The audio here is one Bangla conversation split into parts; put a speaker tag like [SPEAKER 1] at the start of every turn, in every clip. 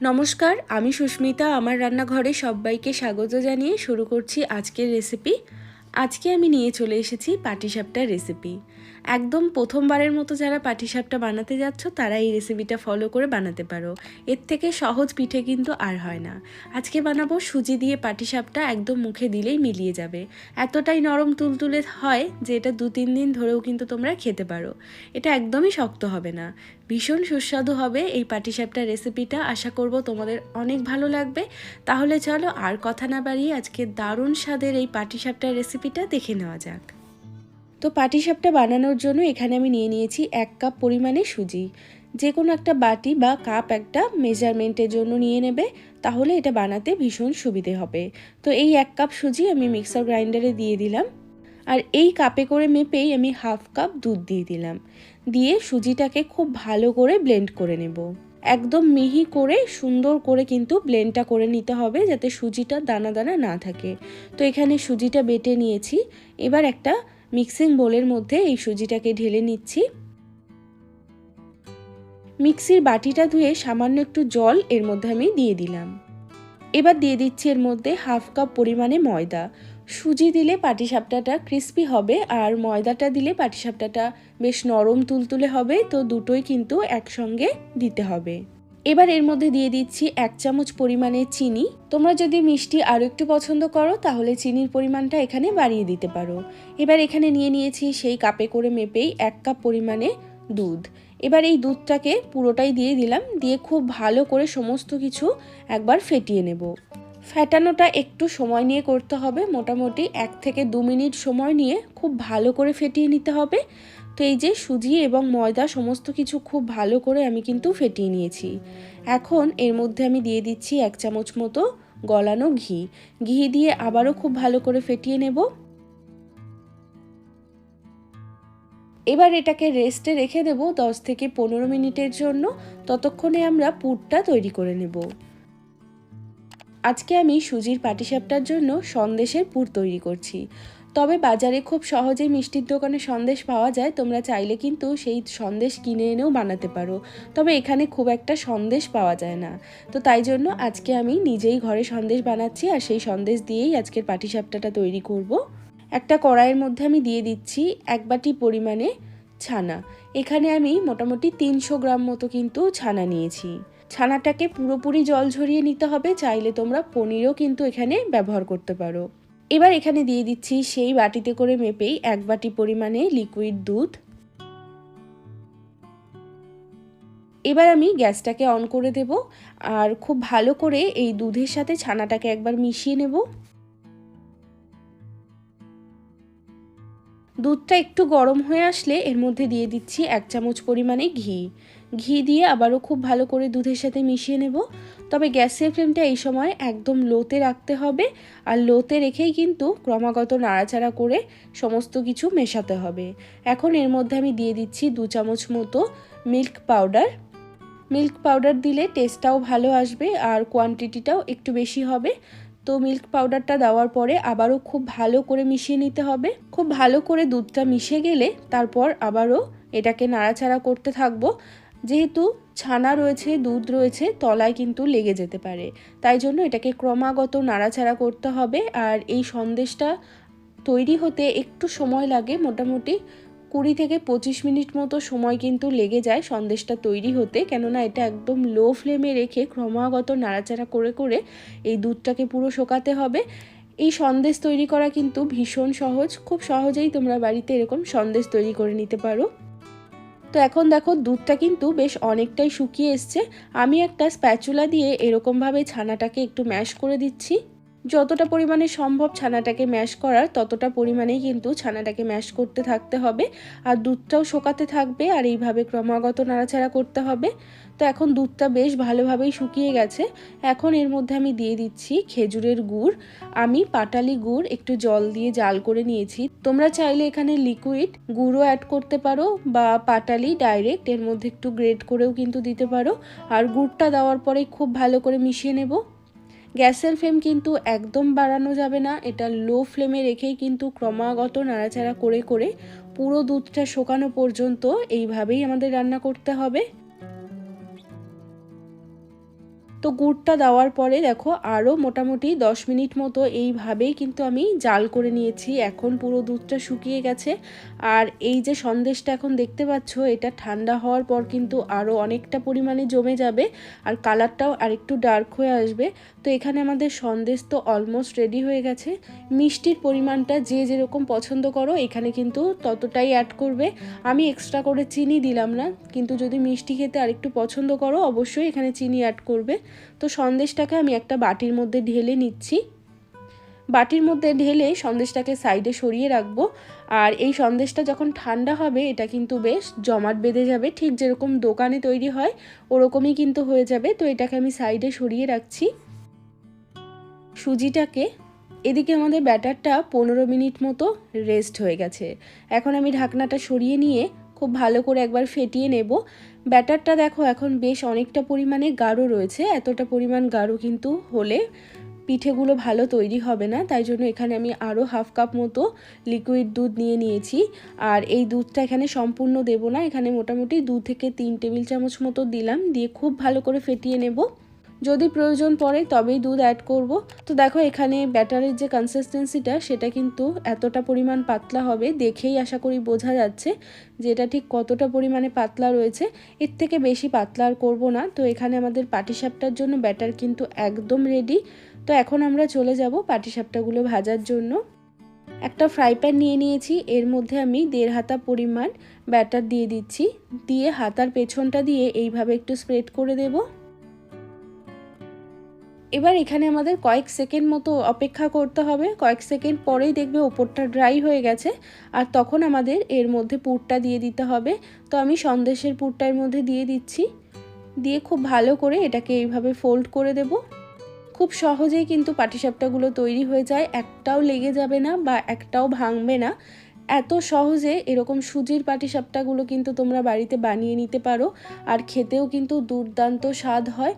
[SPEAKER 1] নমস্কার, আমি সুস্মিতা। আমার রান্নাঘরে সবাইকে স্বাগত জানিয়ে শুরু করছি আজকের রেসিপি আজকে আমি নিয়ে চলে এসেছি পাটিসাপটার রেসিপি একদম প্রথমবারের মতো যারা পাটিসাপটা বানাতে যাচ্ছ, তারা এই রেসিপিটা ফলো করে বানাতে পারো। এর থেকে সহজ পিঠে কিন্তু আর হয় না। আজকে বানাবো সুজি দিয়ে পাটিসাপটা একদম মুখে দিলেই মিলিয়ে যাবে। এতটাই নরম তুলতুলে হয় যে এটা দু তিন দিন ধরেও কিন্তু তোমরা খেতে পারো। এটা একদমই শক্ত হবে না। ভীষণ সুস্বাদু হবে এই পাটিসাপটা রেসিপিটা আশা করব তোমাদের অনেক ভালো লাগবে। তাহলে চলো আর কথা না বাড়িয়ে আজকে দারুণ স্বাদের এই পাটিসাপটার রেসিপিটা দেখে নেওয়া যাক। তো পাটিসাপটা বানানোর জন্য এখানে আমি নিয়ে নিয়েছি এক কাপ পরিমাণে সুজি। যে কোনো একটা বাটি বা কাপ একটা মেজারমেন্টের জন্য নিয়ে নেবে, তাহলে এটা বানাতে ভীষণ সুবিধে হবে। তো এই এক কাপ সুজি আমি মিক্সার গ্রাইন্ডারে দিয়ে দিলাম। আর এই কাপে করে মেপেই আমি হাফ কাপ দুধ দিয়ে দিলাম। দিয়ে সুজিটাকে খুব ভালো করে ব্লেন্ড করে নেব। একদম মিহি করে, সুন্দর করে কিন্তু ব্লেন্ডটা করে নিতে হবে যাতে সুজিটা দানা দানা না থাকে। তো এখানে সুজিটা বেটে নিয়েছি। এবার একটা মিক্সিং বোলের মধ্যে এই সুজিটাকে ঢেলে নিচ্ছি। মিক্সির বাটিটা ধুয়ে সামান্য একটু জল এর মধ্যে আমি দিয়ে দিলাম। এবার দিয়ে দিচ্ছি এর মধ্যে হাফ কাপ পরিমাণে ময়দা। সুজি দিলে পাটিসাপটাটা ক্রিস্পি হবে আর ময়দাটা দিলে পাটিসাপটাটা বেশ নরম তুলতুলে হবে, তো দুটোই কিন্তু একসঙ্গে দিতে হবে। এবার এর মধ্যে দিয়ে দিচ্ছি এক চামচ পরিমাণে চিনি। তোমরা যদি মিষ্টি আরও একটু পছন্দ করো, তাহলে চিনির পরিমাণটা এখানে বাড়িয়ে দিতে পারো। এবার এখানে নিয়ে নিয়েছি সেই কাপে করে মেপেই এক কাপ পরিমাণে দুধ। এবার এই দুধটাকে পুরোটাই দিয়ে দিলাম, দিয়ে খুব ভালো করে সমস্ত কিছু একবার ফেটিয়ে নেব। ফেটানোটা একটু সময় নিয়ে করতে হবে, মোটামুটি এক থেকে দু মিনিট সময় নিয়ে খুব ভালো করে ফেটিয়ে নিতে হবে। তো এই যে সুজি এবং ময়দা সমস্ত কিছু খুব ভালো করে আমি কিন্তু ফেটিয়ে নিয়েছি। এখন এর মধ্যে আমি দিয়ে দিচ্ছি এক চামচ মতো গলানো ঘি। ঘি দিয়ে আবারও খুব ভালো করে ফেটিয়ে নেব। এবার এটাকে রেস্টে রেখে দেব দশ থেকে পনেরো মিনিটের জন্য। ততক্ষণে আমরা পুরটা তৈরি করে নেব। আজকে আমি সুজির পাটিসাপটার জন্য সন্দেশের পুর তৈরি করছি। তবে বাজারে খুব সহজেই মিষ্টির দোকানে সন্দেশ পাওয়া যায়। তোমরা চাইলে কিন্তু সেই সন্দেশ কিনে এনেও বানাতে পারো। তবে এখানে খুব একটা সন্দেশ পাওয়া যায় না। তো তাই জন্য আজকে আমি নিজেই ঘরে সন্দেশ বানাচ্ছি আর সেই সন্দেশ দিয়েই আজকের পাটিসাপটাটা তৈরি করব। একটা কড়াইয়ের মধ্যে আমি দিয়ে দিচ্ছি এক বাটি পরিমাণে ছানা। এখানে আমি মোটামুটি তিনশো গ্রাম মতো কিন্তু ছানা নিয়েছি। ছানাটাকে পুরোপুরি জল ঝরিয়ে নিতে হবে। চাইলে তোমরা পনিরও কিন্তু এখানে ব্যবহার করতে পারো। এবার এখানে দিয়ে দিচ্ছি সেই বাটিতে করে মেপেই এক বাটি পরিমাণে লিকুইড দুধ। এবার আমি গ্যাসটাকে অন করে দেব, আর খুব ভালো করে এই দুধের সাথে ছানাটাকে একবার মিশিয়ে নেব। দুধটা একটু গরম হয়ে আসলে এর মধ্যে দিয়ে দিচ্ছি এক চামচ পরিমাণে ঘি। ঘি দিয়ে আবারও খুব ভালো করে দুধের সাথে মিশিয়ে নেব। তবে গ্যাসের ফ্লেমটা এই সময় একদম লোতে রাখতে হবে আর লোতে রেখেই কিন্তু ক্রমাগত নাড়াচাড়া করে সমস্ত কিছু মেশাতে হবে। এখন এর মধ্যে আমি দিয়ে দিচ্ছি দু চামচ মতো মিল্ক পাউডার। মিল্ক পাউডার দিলে টেস্টটাও ভালো আসবে আর কোয়ান্টিটিটাও একটু বেশি হবে। তো মিল্ক পাউডারটা দেওয়ার পরে আবারও খুব ভালো করে মিশিয়ে নিতে হবে। খুব ভালো করে দুধটা মিশে গেলে তারপর আবারও এটাকে নাড়াচাড়া করতে থাকব। যেহেতু ছানা রয়েছে, দুধ রয়েছে, তলায় কিন্তু লেগে যেতে পারে। তাই জন্য এটাকে ক্রমাগত নাড়াচাড়া করতে হবে। আর এই সন্দেশটা তৈরি হতে একটু সময় লাগে মোটামুটি কুড়ি থেকে পঁচিশ মিনিট মতো সময় কিন্তু লেগে যায় সন্দেশটা তৈরি হতে। কেননা এটা একদম লো ফ্লেমে রেখে ক্রমাগত নাড়াচাড়া করে করে এই দুধটাকে পুরো শোকাতে হবে। এই সন্দেশ তৈরি করা কিন্তু ভীষণ সহজ। খুব সহজেই তোমরা বাড়িতে এরকম সন্দেশ তৈরি করে নিতে পারো। তো এখন দেখো দুধটা কিন্তু বেশ অনেকটাই শুকিয়ে এসছে। আমি একটা স্প্যাচুলা দিয়ে এরকমভাবে ছানাটাকে একটু ম্যাশ করে দিচ্ছি। যতটা পরিমাণে সম্ভব ছানাটাকে ম্যাশ করার, ততটা পরিমাণেই কিন্তু ছানাটাকে ম্যাশ করতে থাকতে হবে। আর দুধটাও শোকাতে থাকবে, আর এইভাবে ক্রমাগত নাড়াচাড়া করতে হবে। তো এখন দুধটা বেশ ভালোভাবেই শুকিয়ে গেছে। এখন এর মধ্যে আমি দিয়ে দিচ্ছি খেজুরের গুড়। আমি পাটালি গুড় একটু জল দিয়ে জাল করে নিয়েছি। তোমরা চাইলে এখানে লিকুইড গুঁড়ো অ্যাড করতে পারো, বা পাটালি ডাইরেক্ট এর মধ্যে একটু গ্রেড করেও কিন্তু দিতে পারো। আর গুড়টা দেওয়ার পরে খুব ভালো করে মিশিয়ে নেব। গ্যাসের ফ্লেম কিন্তু একদম বাড়ানো যাবে না। এটা লো ফ্লেমে রেখেই কিন্তু ক্রমাগত নাড়াচাড়া করে করে পুরো দুধটা শোকানো পর্যন্ত এইভাবেই আমাদের রান্না করতে হবে। গুড়টা দেওয়ার পরে দেখো আরও মোটামুটি দশ মিনিট মতো এইভাবেই কিন্তু আমি জাল করে নিয়েছি। এখন পুরো দুধটা শুকিয়ে গেছে। আর এই যে সন্দেশটা এখন দেখতে পাচ্ছ, এটা ঠান্ডা হওয়ার পর কিন্তু আরও অনেকটা পরিমাণে জমে যাবে আর কালারটাও আরেকটু ডার্ক হয়ে আসবে। তো এখানে আমাদের সন্দেশ তো অলমোস্ট রেডি হয়ে গেছে। মিষ্টির পরিমাণটা যে যেরকম পছন্দ করো, এখানে কিন্তু ততটাই অ্যাড করবে। আমি এক্সট্রা করে চিনি দিলাম না, কিন্তু যদি মিষ্টি খেতে আরেকটু পছন্দ করো, অবশ্যই এখানে চিনি অ্যাড করবে। তো সন্দেশটাকে আমি একটা বাটির মধ্যে ঢেলে নিচ্ছি। বাটির মধ্যে ঢেলে সন্দেশটাকে সাইডে সরিয়ে রাখব। আর এই সন্দেশটা যখন ঠান্ডা হবে, এটা কিন্তু বেশ জমাট বেঁধে যাবে। ঠিক যেরকম দোকানে তৈরি হয়, ওরকমই কিন্তু হয়ে যাবে। তো এটাকে আমি সাইডে সরিয়ে রাখছি। সুজিটাকে এদিকে আমাদের ব্যাটারটা পনেরো মিনিট মতো রেস্ট হয়ে গেছে। এখন আমি ঢাকনাটা সরিয়ে নিয়ে খুব ভালো করে একবার ফেটিয়ে নেব। ব্যাটারটা দেখো এখন বেশ অনেকটা পরিমাণে গাঢ় রয়েছে, এতটা পরিমাণ গাঢ় কিন্তু হলে পিঠেগুলো ভালো তৈরি হবে না, তাই জন্য এখানে আমি আরও হাফ কাপ মতো লিকুইড দুধ নিয়ে নিয়েছি। আর এই দুধটা এখানে সম্পূর্ণ দেব না, এখানে মোটামুটি দু থেকে তিন টেবিল চামচ মতো দিলাম, দিয়ে খুব ভালো করে ফেটিয়ে নেব। যদি প্রয়োজন পড়ে তবেই দুধ অ্যাড করব। তো দেখো এখানে ব্যাটারের যে কনসিস্টেন্সিটা সেটা কিন্তু এতটা পরিমাণ পাতলা হবে দেখেই আশা করি বোঝা যাচ্ছে যে এটা ঠিক কতটা পরিমাণে পাতলা রয়েছে। এর থেকে বেশি পাতলা আর করব না। তো এখানে আমাদের পাটিসাপটার জন্য ব্যাটার কিন্তু একদম রেডি তো এখন আমরা চলে যাব পাটিসাপটাগুলো ভাজার জন্য। একটা ফ্রাই প্যান নিয়ে নিয়েছি, এর মধ্যে আমি দেড় হাতা পরিমাণ ব্যাটার দিয়ে দিচ্ছি। দিয়ে হাতার পেছনটা দিয়ে এইভাবে একটু স্প্রেড করে দেবো। এবার এখানে আমাদের কয়েক সেকেন্ড মতো অপেক্ষা করতে হবে। কয়েক সেকেন্ড পরেই দেখবে ওপরটা ড্রাই হয়ে গেছে। আর তখন আমাদের এর মধ্যে পুরটা দিয়ে দিতে হবে। তো আমি সন্দেশের পুরটা এর মধ্যে দিয়ে দিচ্ছি। দিয়ে খুব ভালো করে এটাকে এইভাবে ফোল্ড করে দেব। খুব সহজেই কিন্তু পাটিসাপটাগুলো তৈরি হয়ে যায়। একটাও লেগে যাবে না বা একটাও ভাঙবে না। এত সহজে এরকম সুজির পাটিসাপটাগুলো কিন্তু তোমরা বাড়িতে বানিয়ে নিতে পারো। আর খেতেও কিন্তু দুর্দান্ত স্বাদ হয়।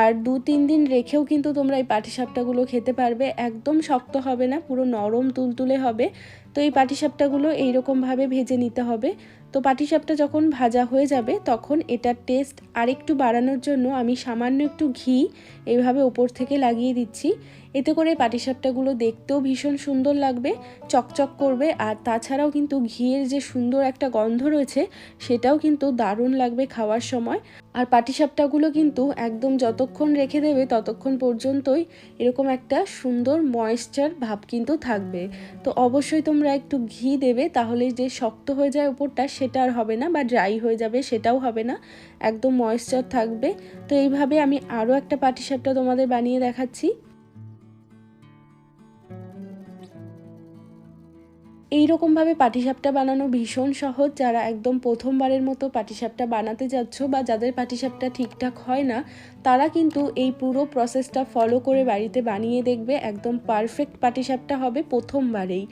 [SPEAKER 1] আর দু তিন দিন রেখেও কিন্তু তোমরা এই পাটিসাপটাগুলো খেতে পারবে। একদম শক্ত হবে না, পুরো নরম তুলতুলে হবে। তো এই পাটিসাপটাগুলো এইরকমভাবে ভেজে নিতে হবে। তো পাটিসাপটা যখন ভাজা হয়ে যাবে, তখন এটার টেস্ট আরেকটু বাড়ানোর জন্য আমি সামান্য একটু ঘি এইভাবে ওপর থেকে লাগিয়ে দিচ্ছি। এতে করে পাটিসাপটাগুলো দেখতেও ভীষণ সুন্দর লাগবে, চকচক করবে, আর তাছাড়াও কিন্তু ঘিয়ের যে সুন্দর একটা গন্ধ রয়েছে, সেটাও কিন্তু দারুণ লাগবে খাওয়ার সময়। আর পাটিসাপটাগুলো কিন্তু একদম যতক্ষণ রেখে দেবে, ততক্ষণ পর্যন্তই এরকম একটা সুন্দর ময়েশ্চার ভাব কিন্তু থাকবে। তো অবশ্যই তোমরা একটু ঘি দেবে, তাহলে যে শক্ত হয়ে যায় উপরটা সেটা আর হবে না বা ড্রাই হয়ে যাবে সেটাও হবে না। একদম ময়েশ্চার থাকবে। তো এইভাবে আমি আরও একটা পাটিসাপটা তোমাদের বানিয়ে দেখাচ্ছি। এই রকমভাবে পাটিসাপটা বানানো ভীষণ সহজ। যারা একদম প্রথমবারের মতো পাটিসাপটা বানাতে যাচ্ছ বা যাদের পাটিসাপটা ঠিকঠাক হয় না, তারা কিন্তু এই পুরো প্রসেসটা ফলো করে বাড়িতে বানিয়ে দেখবে। একদম পারফেক্ট পাটিসাপটা হবে প্রথমবারেই।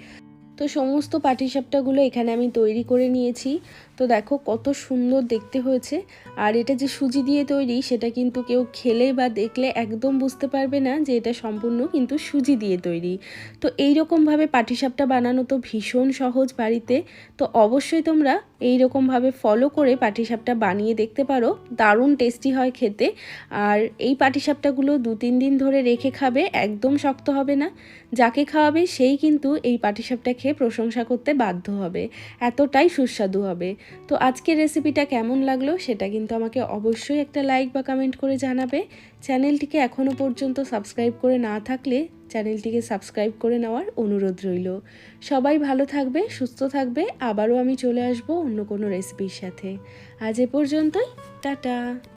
[SPEAKER 1] তো সমস্ত পাটিসাপটাগুলো এখানে আমি তৈরি করে নিয়েছি। তো দেখো কত সুন্দর দেখতে হয়েছে। আর এটা যে সুজি দিয়ে তৈরি, সেটা কিন্তু কেউ খেলে বা দেখলে একদম বুঝতে পারবে না যে এটা সম্পূর্ণ কিন্তু সুজি দিয়ে তৈরি। তো এই রকমভাবে পাটিসাপটা বানানো তো ভীষণ সহজ বাড়িতে। তো অবশ্যই তোমরা এই রকমভাবে ফলো করে পাটিসাপটা বানিয়ে দেখতে পারো। দারুণ টেস্টি হয় খেতে। আর এই পাটিসাপটাগুলো দু তিন দিন ধরে রেখে খাবে, একদম শক্ত হবে না। যাকে খাওয়াবে সেই কিন্তু এই পাটিসাপটা খেয়ে প্রশংসা করতে বাধ্য হবে। এতটাই সুস্বাদু হবে। তো আজকের রেসিপিটা কেমন লাগল সেটা কিন্তু আমাকে অবশ্যই একটা লাইক বা কমেন্ট করে জানাবে। চ্যানেলটিকে এখনও পর্যন্ত সাবস্ক্রাইব করে না থাকলে চ্যানেলটিকে সাবস্ক্রাইব করে নেওয়ার অনুরোধ রইল। সবাই ভালো থাকবে, সুস্থ থাকবে, আবারও আমি চলে আসব অন্য কোনো রেসিপির সাথে। আজ এ পর্যন্তই, টাটা।